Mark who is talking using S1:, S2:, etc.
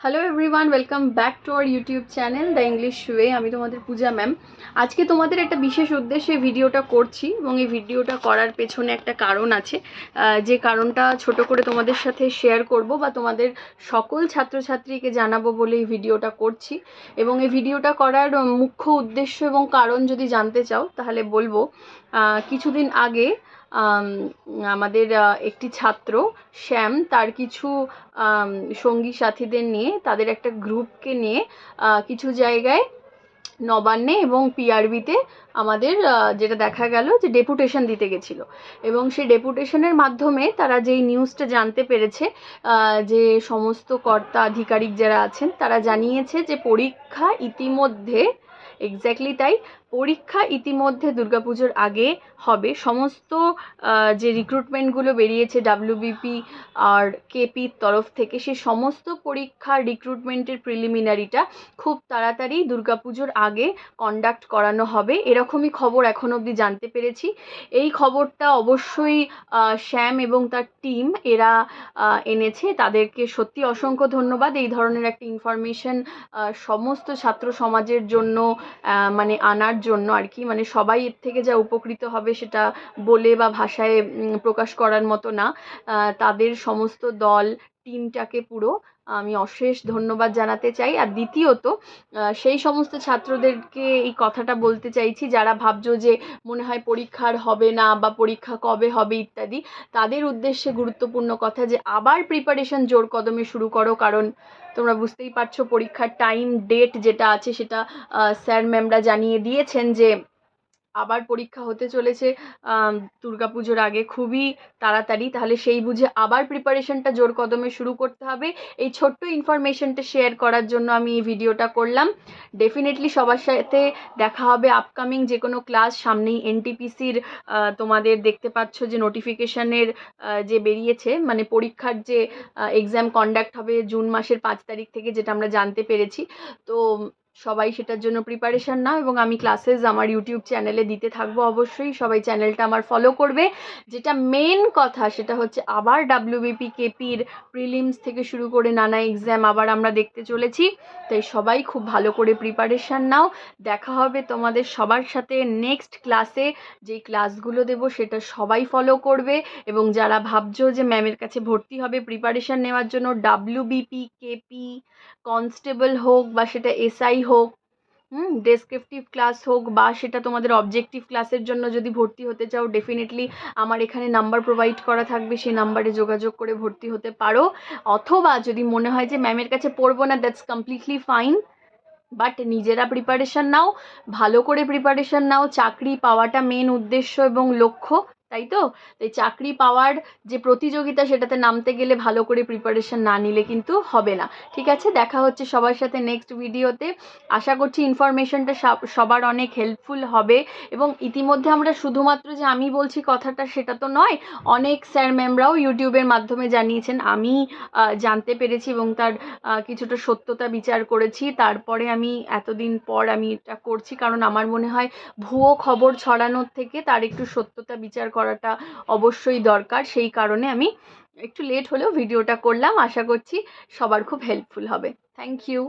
S1: Hello everyone welcome back to our YouTube channel the English way আমি তোমাদের পূজা ma'am আজকে তোমাদের একটা বিশেষ উদ্দেশ্যে ভিডিওটা করছি এবং এই ভিডিওটা করার পেছনে একটা কারণ আছে। যে কারণটা ছোট করে তোমাদের সাথে শেয়ার করব বা তোমাদের সকল ছাত্রছাত্রীকে জানাব বলে এই ভিডিওটা করছি। এবং এই ভিডিওটা করার মুখ্য উদ্দেশ্য এবং কারণ যদি জানতে চাও, তাহলে বলব কিছুদিন আগে আমাদের একটি ছাত্র, শ্যাম, তার কিছু সঙ্গী সাথীদের নিয়ে, তাদের একটা গ্রুপকে নিয়ে কিছু জায়গায় নবান্নে এবং পিআরবিতে আমাদের যেটা দেখা গেল যে ডেপুটেশন দিতে গেছিল। এবং সেই ডেপুটেশনের মাধ্যমে তারা যেই নিউজটা জানতে পেরেছে যে সমস্ত কর্তা আধিকারিক যারা আছেন, তারা জানিয়েছে যে পরীক্ষা ইতিমধ্যে, এক্স্যাক্টলি তাই পরীক্ষা ইতিমধ্যে দুর্গাপুজোর আগে হবে। সমস্ত যে রিক্রুটমেন্টগুলো বেরিয়েছে ডাব্লিউবিপি আর কেপির তরফ থেকে, সে সমস্ত পরীক্ষার রিক্রুটমেন্টের প্রিলিমিনারিটা খুব তাড়াতাড়ি দুর্গাপুজোর আগে কন্ডাক্ট করানো হবে। এরকমই খবর এখন অবধি জানতে পেরেছি। এই খবরটা অবশ্যই শ্যাম এবং তার টিম এরা এনেছে। তাদেরকে সত্যি অসংখ্য ধন্যবাদ। এই ধরনের একটা ইনফরমেশন সমস্ত ছাত্র সমাজের জন্য মানে আনার জন্য আর কি। মানে সবাই এর থেকে যা উপকৃত হবে সেটা বলে বা ভাষায় প্রকাশ করার মতো না। তাদের সমস্ত দল টিমটাকে পুরো আমি অশেষ ধন্যবাদ জানাতে চাই। আর দ্বিতীয়ত সেই সমস্ত ছাত্রদেরকে এই কথাটা বলতে চাইছি, যারা ভাবছ যে মনে হয় পরীক্ষার হবে না বা পরীক্ষা কবে হবে ইত্যাদি, তাদের উদ্দেশ্যে গুরুত্বপূর্ণ কথা যে আবার প্রিপারেশন জোর কদমে শুরু করো, কারণ তোমরা বুঝতেই পারছ পরীক্ষার টাইম ডেট যেটা আছে সেটা স্যার ম্যামরা জানিয়ে দিয়েছেন যে আবার পরীক্ষা হতে চলেছে আম, দুর্গাপুজোর আগে খুবই তাড়াতাড়ি। তাহলে সেই বুঝে আবার প্রিপারেশনটা জোর কদমে শুরু করতে হবে। এই ছোট্ট ইনফরমেশনটা শেয়ার করার জন্য আমি এই ভিডিওটা করলাম। ডেফিনেটলি সবার সাথে দেখা হবে আপকামিং যে কোনো ক্লাস সামনেই এনটিপিসির তোমাদের দেখতে পাচ্ছ যে নোটিফিকেশনের যে বেরিয়েছে। মানে পরীক্ষার যে এক্সাম কন্ডাক্ট হবে জুন মাসের পাঁচ তারিখ থেকে যেটা আমরা জানতে পেরেছি। তো সবাই সেটার জন্য প্রিপারেশান নাও এবং আমি ক্লাসেস আমার ইউটিউব চ্যানেলে দিতে থাকব অবশ্যই। সবাই চ্যানেলটা আমার ফলো করবে। যেটা মেন কথা সেটা হচ্ছে আবার ডাব্লিউবিপি কেপির প্রিলিমস থেকে শুরু করে নানা এক্সাম আবার আমরা দেখতে চলেছি। তাই সবাই খুব ভালো করে প্রিপারেশান নাও। দেখা হবে তোমাদের সবার সাথে নেক্সট ক্লাসে যেই ক্লাসগুলো দেবো সেটা সবাই ফলো করবে এবং যারা ভাবছ যে ম্যামের কাছে ভর্তি হবে প্রিপারেশান নেওয়ার জন্য ডাব্লিউবিপি কেপি কনস্টেবল হোক বা সেটা এসআই হোক, হুম ডেসক্রিপটিভ ক্লাস হোক বা সেটা তোমাদের অবজেক্টিভ ক্লাসের জন্য যদি ভর্তি হতে চাও ডেফিনেটলি আমার এখানে নাম্বার প্রোভাইড করা থাকবে, সেই নাম্বারে যোগাযোগ করে ভর্তি হতে পারো। অথবা যদি মনে হয় যে ম্যামের কাছে পড়ব না দ্যাটস কমপ্লিটলি ফাইন বাট নিজেরা প্রিপারেশান নাও, ভালো করে প্রিপারেশান নাও, চাকরি পাওয়াটা মেন উদ্দেশ্য এবং লক্ষ্য। তাই তো? তাই চাকরি পাওয়ার যে প্রতিযোগিতা সেটাতে নামতে গেলে ভালো করে প্রিপারেশান না নিলে কিন্তু হবে না। ঠিক আছে? দেখা হচ্ছে সবার সাথে নেক্সট ভিডিওতে আশা করছি ইনফরমেশনটা সবার অনেক হেল্পফুল হবে। এবং ইতিমধ্যে আমরা শুধুমাত্র যে আমি বলছি কথাটা সেটা তো নয়, অনেক স্যার ম্যামরাও ইউটিউবের মাধ্যমে জানিয়েছেন। আমি জানতে পেরেছি এবং তার কিছুটা সত্যতা বিচার করেছি। তারপরে আমি এতদিন পর আমি এটা করছি। কারণ আমার মনে হয় ভুয়ো খবর ছড়ানোর থেকে তার একটু সত্যতা বিচার করাটা অবশ্যই দরকার। সেই কারণে আমি একটু লেট হলেও ভিডিওটা করলাম। আশা করছি সবার খুব হেল্পফুল হবে। Thank you